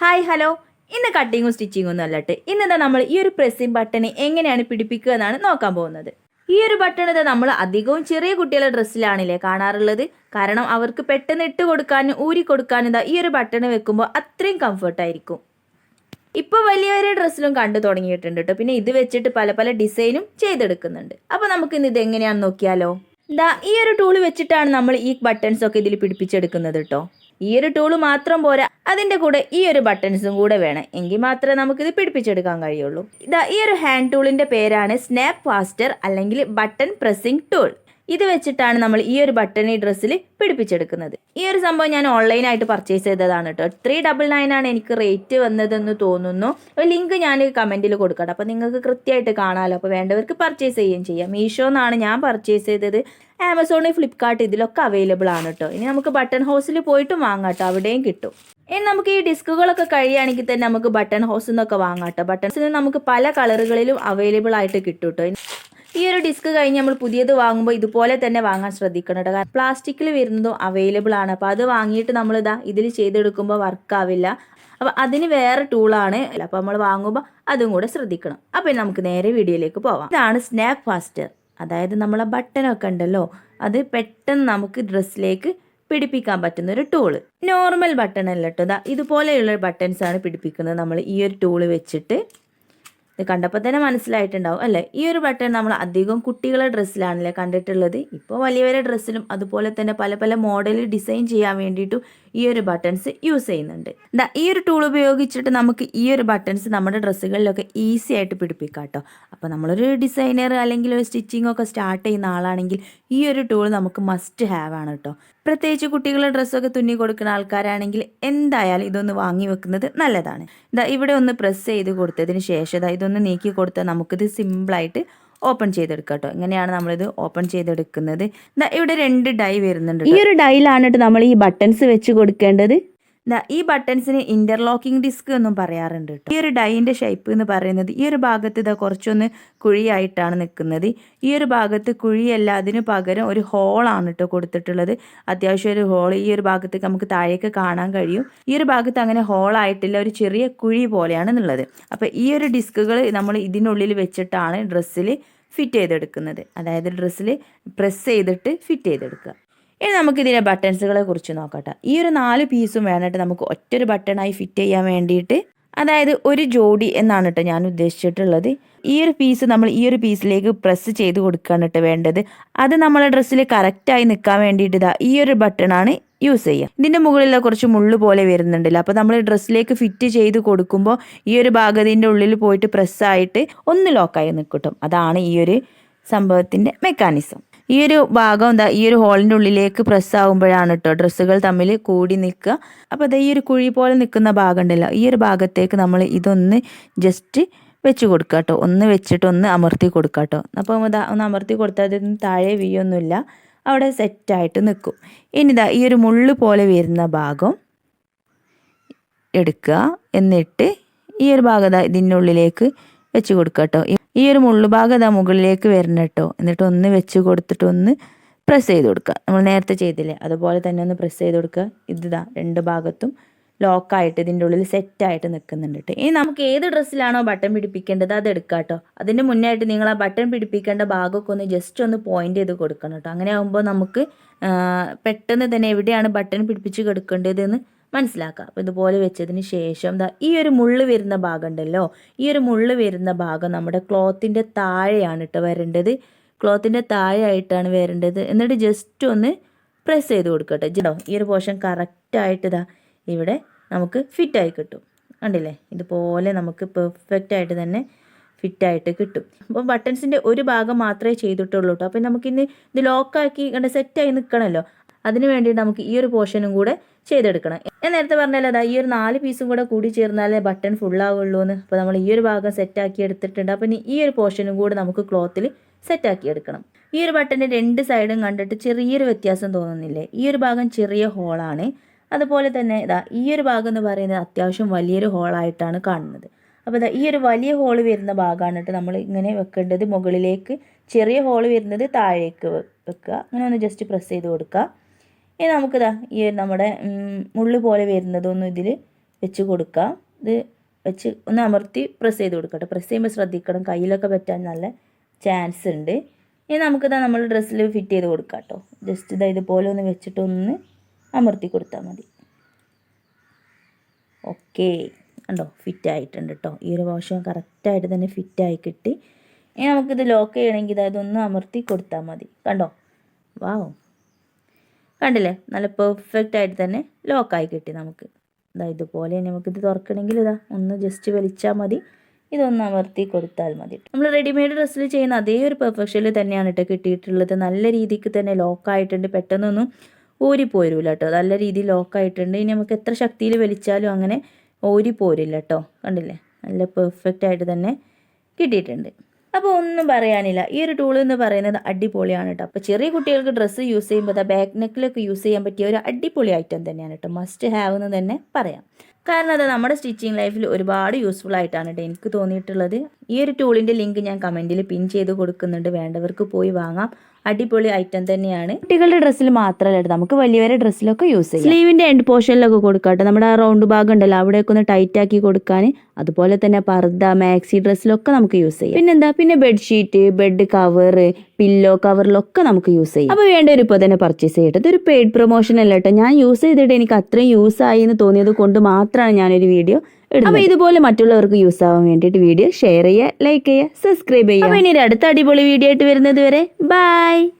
Hi hello ഇന്ന് കട്ടിങ്ങും സ്റ്റിച്ചിങ്ങും ഒന്നും അല്ലട്ടെ. ഇന്നെന്താ നമ്മൾ ഈ ഒരു പ്രസ്സിംഗ് ബട്ടൺ എങ്ങനെയാണ് പിടിപ്പിക്കുക എന്നാണ് നോക്കാൻ പോകുന്നത്. ഈ ഒരു ബട്ടൺ ഇത് നമ്മൾ അധികവും ചെറിയ കുട്ടികളുടെ ഡ്രസ്സിലാണില്ലേ കാണാറുള്ളത്. കാരണം അവർക്ക് പെട്ടെന്ന് ഇട്ട് കൊടുക്കാനും ഊരി കൊടുക്കാനും ഈ ഒരു ബട്ടൺ വെക്കുമ്പോൾ അത്രയും കംഫർട്ടായിരിക്കും ഇപ്പോൾ വലിയവരെ ഡ്രസ്സിലും കണ്ടു തുടങ്ങിയിട്ടുണ്ട് കേട്ടോ പിന്നെ ഇത് വെച്ചിട്ട് പല പല ഡിസൈനും ചെയ്തെടുക്കുന്നുണ്ട്. അപ്പോൾ നമുക്ക് ഇന്ന് ഇത് എങ്ങനെയാണെന്ന് നോക്കിയാലോ. ദാ ഈ ഒരു ടൂൾ വെച്ചിട്ടാണ് നമ്മൾ ഈ ബട്ടൺസ് ഒക്കെ ഇതിൽ പിടിപ്പിച്ചെടുക്കുന്നത് കേട്ടോ ഈ ഒരു ടൂൾ മാത്രം പോരാ. അതിന്റെ കൂടെ ഈ ഒരു ബട്ടൺസും കൂടെ വേണം. എങ്കിൽ മാത്രമേ നമുക്കിത് പിടിപ്പിച്ചെടുക്കാൻ കഴിയുള്ളൂ. ഇതാ ഈ ഒരു ഹാൻഡ് ടൂളിന്റെ പേരാണ് സ്നാപ്പ് ഫാസ്റ്റർ അല്ലെങ്കിൽ ബട്ടൺ പ്രസ്സിംഗ് ടൂൾ ഇത് വെച്ചിട്ടാണ് നമ്മൾ ഈ ഒരു ബട്ടൺ ഈ ഡ്രസ്സിൽ പിടിപ്പിച്ചെടുക്കുന്നത്. ഈ ഒരു സംഭവം ഞാൻ ഓൺലൈനായിട്ട് പർച്ചേസ് ചെയ്തതാണ് കേട്ടോ ത്രീ ഡബിൾ നയൻ ആണ് എനിക്ക് റേറ്റ് വന്നതെന്ന് തോന്നുന്നു. ലിങ്ക് ഞാൻ കമന്റിൽ കൊടുക്കട്ടെ. അപ്പോൾ നിങ്ങൾക്ക് കൃത്യമായിട്ട് കാണാമല്ലോ അപ്പോൾ വേണ്ടവർക്ക് പർച്ചേസ് ചെയ്യുകയും ചെയ്യാം. മീഷോ എന്നാണ് ഞാൻ പർച്ചേസ് ചെയ്തത്. ആമസോൺ ഫ്ലിപ്കാർട്ട് ഇതിലൊക്കെ അവൈലബിൾ ആണ് കേട്ടോ ഇനി നമുക്ക് ബട്ടൺ ഹൗസിൽ പോയിട്ടും വാങ്ങാം കേട്ടോ അവിടെയും കിട്ടും. ഇനി നമുക്ക് ഈ ഡിസ്കുകളൊക്കെ കഴിയുകയാണെങ്കിൽ തന്നെ നമുക്ക് ബട്ടൺ ഹൗസിൽ നിന്നൊക്കെ വാങ്ങാം കേട്ടോ ബട്ടൺസിന് നമുക്ക് പല കളറുകളിലും അവൈലബിൾ ആയിട്ട് കിട്ടും കേട്ടോ ഈ ഒരു ഡിസ്ക് കഴിഞ്ഞ് നമ്മൾ പുതിയത് വാങ്ങുമ്പോൾ ഇതുപോലെ തന്നെ വാങ്ങാൻ ശ്രദ്ധിക്കണം കേട്ടോ കാരണം പ്ലാസ്റ്റിക്കിൽ വരുന്നതും അവൈലബിൾ ആണ്. അപ്പോൾ അത് വാങ്ങിയിട്ട് നമ്മൾ ഇതാ ഇതിൽ ചെയ്തെടുക്കുമ്പോൾ വർക്കാവില്ല അപ്പോൾ അതിന് വേറെ ടൂളാണ് അപ്പോൾ നമ്മൾ വാങ്ങുമ്പോൾ അതും കൂടെ ശ്രദ്ധിക്കണം. അപ്പോൾ നമുക്ക് നേരെ വീഡിയോയിലേക്ക് പോവാം. ഇതാണ് സ്നാപ്പ് ഫാസ്റ്റർ അതായത് നമ്മളെ ബട്ടനൊക്കെ ഉണ്ടല്ലോ അത് പെട്ടെന്ന് നമുക്ക് ഡ്രസ്സിലേക്ക് പിടിപ്പിക്കാൻ പറ്റുന്ന ഒരു ടൂൾ നോർമൽ ബട്ടൺ അല്ല കേട്ടോ ഇതുപോലെയുള്ള ബട്ടൺസ് ആണ് പിടിപ്പിക്കുന്നത് നമ്മൾ ഈ ഒരു ടൂൾ വെച്ചിട്ട്. ഇത് കണ്ടപ്പോൾ തന്നെ മനസ്സിലായിട്ടുണ്ടാവും. അല്ലേ? ഈ ഒരു ബട്ടൺ നമ്മൾ അധികം കുട്ടികളുടെ ഡ്രസ്സിലാണല്ലേ കണ്ടിട്ടുള്ളത്. ഇപ്പോൾ വലിയവരുടെ ഡ്രസ്സിലും അതുപോലെ തന്നെ പല പല മോഡൽ ഡിസൈൻ ചെയ്യാൻ വേണ്ടിയിട്ടും ഈ ഒരു ബട്ടൺസ് യൂസ് ചെയ്യുന്നുണ്ട്. എന്താ ഈ ഒരു ടൂൾ ഉപയോഗിച്ചിട്ട് നമുക്ക് ഈ ഒരു ബട്ടൺസ് നമ്മുടെ ഡ്രസ്സുകളിലൊക്കെ ഈസി ആയിട്ട് പിടിപ്പിക്കാം കേട്ടോ. അപ്പോൾ നമ്മളൊരു ഡിസൈനർ അല്ലെങ്കിൽ ഒരു സ്റ്റിച്ചിങ് ഒക്കെ സ്റ്റാർട്ട് ചെയ്യുന്ന ആളാണെങ്കിൽ ഈ ഒരു ടൂൾ നമുക്ക് മസ്റ്റ് ഹാവ് ആണ് കേട്ടോ. പ്രത്യേകിച്ച് കുട്ടികളുടെ ഡ്രസ്സൊക്കെ തുന്നി കൊടുക്കുന്ന ആൾക്കാരാണെങ്കിൽ എന്തായാലും ഇതൊന്ന് വാങ്ങി വെക്കുന്നത് നല്ലതാണ്. ഇതാ ഇവിടെ ഒന്ന് പ്രസ് ചെയ്ത് കൊടുത്തതിന് ശേഷം ഇതാ ഇതൊന്ന് നീക്കി കൊടുത്താൽ നമുക്കിത് സിമ്പിളായിട്ട് ഓപ്പൺ ചെയ്തെടുക്കാം കേട്ടോ ഇങ്ങനെയാണ് നമ്മളിത് ഓപ്പൺ ചെയ്തെടുക്കുന്നത്. ഇവിടെ രണ്ട് ഡൈ വരുന്നുണ്ട് ഈ ഒരു ഡൈയിലാണ് നമ്മൾ ഈ ബട്ടൺസ് വെച്ച് കൊടുക്കേണ്ടത്. ഈ ബട്ടൺസിന് ഇന്റർലോക്കിംഗ് ഡിസ്ക് എന്നും പറയാറുണ്ട് കേട്ടോ. ഈ ഒരു ഡൈന്റെ ഷേപ്പ് എന്ന് പറയുന്നത് ഈ ഒരു ഭാഗത്ത് ഇതാ കുറച്ചൊന്ന് കുഴിയായിട്ടാണ് നിൽക്കുന്നത്. ഈ ഒരു ഭാഗത്ത് കുഴിയല്ല അതിന് പകരം ഒരു ഹോളാണ് കേട്ടോ കൊടുത്തിട്ടുള്ളത്. അത്യാവശ്യം ഒരു ഹോൾ ഈ ഒരു ഭാഗത്തേക്ക് നമുക്ക് താഴേക്ക് കാണാൻ കഴിയും. ഈ ഒരു ഭാഗത്ത് അങ്ങനെ ഹോളായിട്ടില്ല ഒരു ചെറിയ കുഴി പോലെയാണ് ഉള്ളത് അപ്പോൾ ഈ ഒരു ഡിസ്കുകൾ നമ്മൾ ഇതിനുള്ളിൽ വെച്ചിട്ടാണ് ഡ്രസ്സിൽ ഫിറ്റ് ചെയ്തെടുക്കുന്നത്. അതായത് ഡ്രസ്സിൽ പ്രസ് ചെയ്തിട്ട് ഫിറ്റ് ചെയ്തെടുക്കുക. ഇനി നമുക്ക് ഇതിലെ ബട്ടൺസുകളെ കുറിച്ച് നോക്കട്ടെ. ഈ ഒരു നാല് പീസും വേണ്ടിയിട്ട് നമുക്ക് ഒറ്റൊരു ബട്ടണായി ഫിറ്റ് ചെയ്യാൻ വേണ്ടിയിട്ട് അതായത് ഒരു ജോഡി എന്നാണ് കേട്ടോ ഞാൻ ഉദ്ദേശിച്ചിട്ടുള്ളത്. ഈ ഒരു പീസ് നമ്മൾ ഈ ഒരു പീസിലേക്ക് പ്രസ് ചെയ്ത് കൊടുക്കുകയാണ് കേട്ടോ വേണ്ടത്. അത് നമ്മളെ ഡ്രസ്സിൽ കറക്റ്റായി നിൽക്കാൻ വേണ്ടിയിട്ട് ഇതാ ഈ ഒരു ബട്ടണാണ് യൂസ് ചെയ്യുക ഇതിന്റെ മുകളിൽ കുറച്ച് മുള്ള് പോലെ വരുന്നുണ്ടല്ലോ. അപ്പോൾ നമ്മൾ ഡ്രസ്സിലേക്ക് ഫിറ്റ് ചെയ്ത് കൊടുക്കുമ്പോൾ ഈ ഒരു ഭാഗത്തിന്റെ ഉള്ളിൽ പോയിട്ട് പ്രസ്സായിട്ട് ഒന്ന് ലോക്കായി നിൽക്കട്ടും അതാണ് ഈ ഒരു സംഭവത്തിന്റെ മെക്കാനിസം ഈ ഒരു ഭാഗം എന്താ ഈ ഒരു ഹോളിന്റെ ഉള്ളിലേക്ക് പ്രസ് ആകുമ്പോഴാണ് കേട്ടോ ഡ്രസ്സുകൾ തമ്മിൽ കൂടി നിൽക്കുക. അപ്പോൾ അത് ഈ ഒരു കുഴി പോലെ നിൽക്കുന്ന ഭാഗം ഉണ്ടല്ലോ ഈ ഒരു ഭാഗത്തേക്ക് നമ്മൾ ഇതൊന്ന് ജസ്റ്റ് വെച്ച് കൊടുക്കുക കേട്ടോ ഒന്ന് വെച്ചിട്ട് ഒന്ന് അമർത്തി കൊടുക്കുക കേട്ടോ അപ്പോൾ ഒന്ന് അമർത്തി കൊടുത്താൽ അതൊന്നും താഴെ വീയൊന്നുമില്ല അവിടെ സെറ്റായിട്ട് നിൽക്കും. ഇനി ഇതാ ഈ ഒരു മുള്ളു പോലെ വരുന്ന ഭാഗം എടുക്കുക. എന്നിട്ട് ഈ ഒരു ഭാഗം ഇതിന്റെ ഉള്ളിലേക്ക് വെച്ച് കൊടുക്കുക കേട്ടോ ഈ ഒരു മുള്ളുഭാഗം ഇതാ മുകളിലേക്ക് വരണം കേട്ടോ. എന്നിട്ട് ഒന്ന് വെച്ച് കൊടുത്തിട്ട് ഒന്ന് പ്രസ് ചെയ്ത് കൊടുക്കുക. നമ്മൾ നേരത്തെ ചെയ്തില്ലേ? അതുപോലെ തന്നെ ഒന്ന് പ്രസ് ചെയ്ത് കൊടുക്കുക. ഇതാ രണ്ട് ഭാഗത്തും ലോക്കായിട്ട് ഇതിന്റെ ഉള്ളിൽ സെറ്റായിട്ട് നിൽക്കുന്നുണ്ട് കേട്ടോ. ഇനി നമുക്ക് ഏത് ഡ്രസ്സിലാണോ ബട്ടൺ പിടിപ്പിക്കേണ്ടത് അത് എടുക്കുക കേട്ടോ. അതിന്റെ മുന്നായിട്ട് നിങ്ങൾ ആ ബട്ടൺ പിടിപ്പിക്കേണ്ട ഭാഗമൊക്കെ ഒന്ന് ജസ്റ്റ് ഒന്ന് പോയിന്റ് ചെയ്ത് കൊടുക്കണം കേട്ടോ. അങ്ങനെ ആകുമ്പോൾ നമുക്ക് പെട്ടെന്ന് തന്നെ എവിടെയാണ് ബട്ടൺ പിടിപ്പിച്ച് കൊടുക്കേണ്ടതെന്ന് മനസ്സിലാക്കുക. അപ്പോൾ ഇതുപോലെ വെച്ചതിന് ശേഷം ദാ ഈ ഒരു മുള്ള് വരുന്ന ഭാഗം ഉണ്ടല്ലോ ഈ ഒരു മുള്ള് വരുന്ന ഭാഗം നമ്മുടെ ക്ലോത്തിന്റെ താഴെയാണ് കേട്ടോ വരേണ്ടത്. ക്ലോത്തിന്റെ താഴെയായിട്ടാണ് വരേണ്ടത്. എന്നിട്ട് ജസ്റ്റ് ഒന്ന് പ്രസ് ചെയ്ത് കൊടുക്കട്ടെ കേട്ടോ. ഈ ഒരു പോർഷൻ കറക്റ്റായിട്ട് ഇതാ ഇവിടെ നമുക്ക് ഫിറ്റായി കിട്ടും. കണ്ടില്ലേ? ഇതുപോലെ നമുക്ക് പെർഫെക്റ്റ് ആയിട്ട് തന്നെ ഫിറ്റായിട്ട് കിട്ടും. അപ്പം ബട്ടൺസിന്റെ ഒരു ഭാഗം മാത്രമേ ചെയ്തിട്ടുള്ളൂ കേട്ടോ. അപ്പം നമുക്കിന്ന് ഇത് ലോക്കാക്കി കണ്ട് സെറ്റായി നിൽക്കണമല്ലോ അതിന് വേണ്ടി നമുക്ക് ഈ ഒരു പോർഷനും കൂടെ ചെയ്തെടുക്കണം. ഞാൻ നേരത്തെ പറഞ്ഞല്ലോ അതാ ഈ ഒരു നാല് പീസും കൂടെ കൂടി ചേർന്നാലേ ബട്ടൺ ഫുള്ളാവുള്ളൂ എന്ന് അപ്പോൾ നമ്മൾ ഈ ഒരു ഭാഗം സെറ്റാക്കി എടുത്തിട്ടുണ്ട്. അപ്പം ഈ ഒരു പോർഷനും കൂടെ നമുക്ക് ക്ലോത്തിൽ സെറ്റാക്കി എടുക്കണം. ഈ ഒരു ബട്ടന്റെ രണ്ട് സൈഡും കണ്ടിട്ട് ചെറിയൊരു വ്യത്യാസം തോന്നുന്നില്ലേ? ഈ ഒരു ഭാഗം ചെറിയ ഹോളാണ് അതുപോലെ തന്നെ ഇതാ ഈ ഒരു ഭാഗം എന്ന് പറയുന്നത് അത്യാവശ്യം വലിയൊരു ഹോളായിട്ടാണ് കാണുന്നത്. അപ്പോൾ ഇതാ ഈ ഒരു വലിയ ഹോൾ വരുന്ന ഭാഗമാണ് കേട്ടോ നമ്മൾ ഇങ്ങനെ വെക്കേണ്ടത്. മുകളിലേക്ക് ചെറിയ ഹോൾ വരുന്നത് താഴേക്ക് വെക്കുക. അങ്ങനെ ഒന്ന് ജസ്റ്റ് പ്രസ് ചെയ്ത് കൊടുക്കുക. ഇനി നമുക്കിതാ ഈ നമ്മുടെ മുള്ളു പോലെ വരുന്നതൊന്നും ഇതിൽ വെച്ച് കൊടുക്കാം. ഇത് വെച്ച് ഒന്ന് അമർത്തി പ്രസ് ചെയ്ത് കൊടുക്കട്ടെ. പ്രസ് ചെയ്യുമ്പോൾ ശ്രദ്ധിക്കണം. കയ്യിലൊക്കെ പറ്റാൻ നല്ല ചാൻസ് ഉണ്ട്. ഇനി നമുക്കിതാ നമ്മൾ ഡ്രസ്സിൽ ഫിറ്റ് ചെയ്ത് കൊടുക്കാം കേട്ടോ ജസ്റ്റ് ഇതാ ഇതുപോലെ ഒന്ന് വെച്ചിട്ട് ഒന്ന് അമർത്തി കൊടുത്താൽ മതി. ഓക്കെ കണ്ടോ? ഫിറ്റ് ആയിട്ടുണ്ട് കേട്ടോ ഈ ഒരു പോർഷൻ കറക്റ്റായിട്ട് തന്നെ ഫിറ്റ് ആയി കിട്ടി. ഇനി നമുക്കിത് ലോക്ക് ചെയ്യണമെങ്കിൽ ഇത് ഒന്ന് അമർത്തി കൊടുത്താൽ മതി. കണ്ടോ? വാവ് കണ്ടില്ലേ? നല്ല പെർഫെക്റ്റ് ആയിട്ട് തന്നെ ലോക്കായി കിട്ടി നമുക്ക്. ഇതാ ഇതുപോലെ നമുക്കിത് തുറക്കണമെങ്കിൽ ഇതാ ഒന്ന് ജസ്റ്റ് വലിച്ചാൽ മതി. ഇതൊന്ന് അമർത്തി കൊടുത്താൽ മതി നമ്മൾ റെഡിമെയ്ഡ് ഡ്രസ്സിൽ ചെയ്യുന്ന അതേ ഒരു പെർഫെക്ഷനിൽ തന്നെയാണ് കേട്ടോ കിട്ടിയിട്ടുള്ളത്. നല്ല രീതിക്ക് തന്നെ ലോക്കായിട്ടുണ്ട് പെട്ടെന്നൊന്നും ഊരിപ്പോരില്ല കേട്ടോ നല്ല രീതിയിൽ ലോക്കായിട്ടുണ്ട് ഇനി നമുക്ക് എത്ര ശക്തിയിൽ വലിച്ചാലും അങ്ങനെ ഊരിപ്പോരില്ല കേട്ടോ കണ്ടില്ലേ? നല്ല പെർഫെക്റ്റ് ആയിട്ട് തന്നെ കിട്ടിയിട്ടുണ്ട്. അപ്പോൾ ഒന്നും പറയാനില്ല. ഈ ഒരു ടൂൾ എന്ന് പറയുന്നത് അടിപൊളിയാണ് കേട്ടോ അപ്പോൾ ചെറിയ കുട്ടികൾക്ക് ഡ്രസ്സ് യൂസ് ചെയ്യുമ്പോൾ ബാക്ക് നെക്കിലൊക്കെ യൂസ് ചെയ്യാൻ പറ്റിയ ഒരു അടിപൊളി ഐറ്റം തന്നെയാണ് കേട്ടോ മസ്റ്റ് ഹാവ് എന്ന് തന്നെ പറയാം. കാരണം അത് നമ്മുടെ സ്റ്റിച്ചിങ് ലൈഫിൽ ഒരുപാട് യൂസ്ഫുൾ ആയിട്ടാണ് കേട്ടോ എനിക്ക് തോന്നിയിട്ടുള്ളത്. ഈ ഒരു ടൂളിന്റെ ലിങ്ക് ഞാൻ കമന്റിൽ പിൻ ചെയ്ത് കൊടുക്കുന്നുണ്ട്. വേണ്ടവർക്ക് പോയി വാങ്ങാം. അടിപൊളി ഐറ്റം തന്നെയാണ്. കുട്ടികളുടെ ഡ്രസ്സിൽ മാത്രമല്ല നമുക്ക് വലിയവരെ ഡ്രസ്സിലൊക്കെ യൂസ് ചെയ്യാം. സ്ലീവിന്റെ എൻഡ് പോർഷനിലൊക്കെ കൊടുക്കാട്ടെ. നമ്മുടെ ആ റൗണ്ട് ഭാഗം ഉണ്ടല്ലോ അവിടെയൊക്കെ ഒന്ന് ടൈറ്റ് ആക്കി കൊടുക്കാൻ. അതുപോലെ തന്നെ പർദ്ദ മാക്സി ഡ്രസ്സിലൊക്കെ നമുക്ക് യൂസ് ചെയ്യാം. പിന്നെന്താ? പിന്നെ ബെഡ്ഷീറ്റ് ബെഡ് കവർ പില്ലോ കവറിലൊക്കെ നമുക്ക് യൂസ് ചെയ്യാം. അപ്പോൾ ഒരു ഇപ്പോൾ തന്നെ പർച്ചേസ് ചെയ്യട്ടെ ഇതൊരു പെയ്ഡ് പ്രൊമോഷൻ അല്ല കേട്ടോ ഞാൻ യൂസ് ചെയ്തിട്ട് എനിക്ക് അത്രയും യൂസ് ആയി എന്ന് തോന്നിയത് കൊണ്ട് മാത്രമാണ് ഞാനൊരു വീഡിയോ അപ്പോൾ ഇതുപോലെ മറ്റുള്ളവർക്ക് യൂസ് ആവാൻ വേണ്ടിയിട്ട് വീഡിയോ ഷെയർ ചെയ്യുക ലൈക്ക് ചെയ്യുക സബ്സ്ക്രൈബ് ചെയ്യുക. അപ്പോൾ ഇനി ഒരു അടുത്ത അടിപൊളി വീഡിയോ ആയിട്ട് വരുന്നത് വരെ ബൈ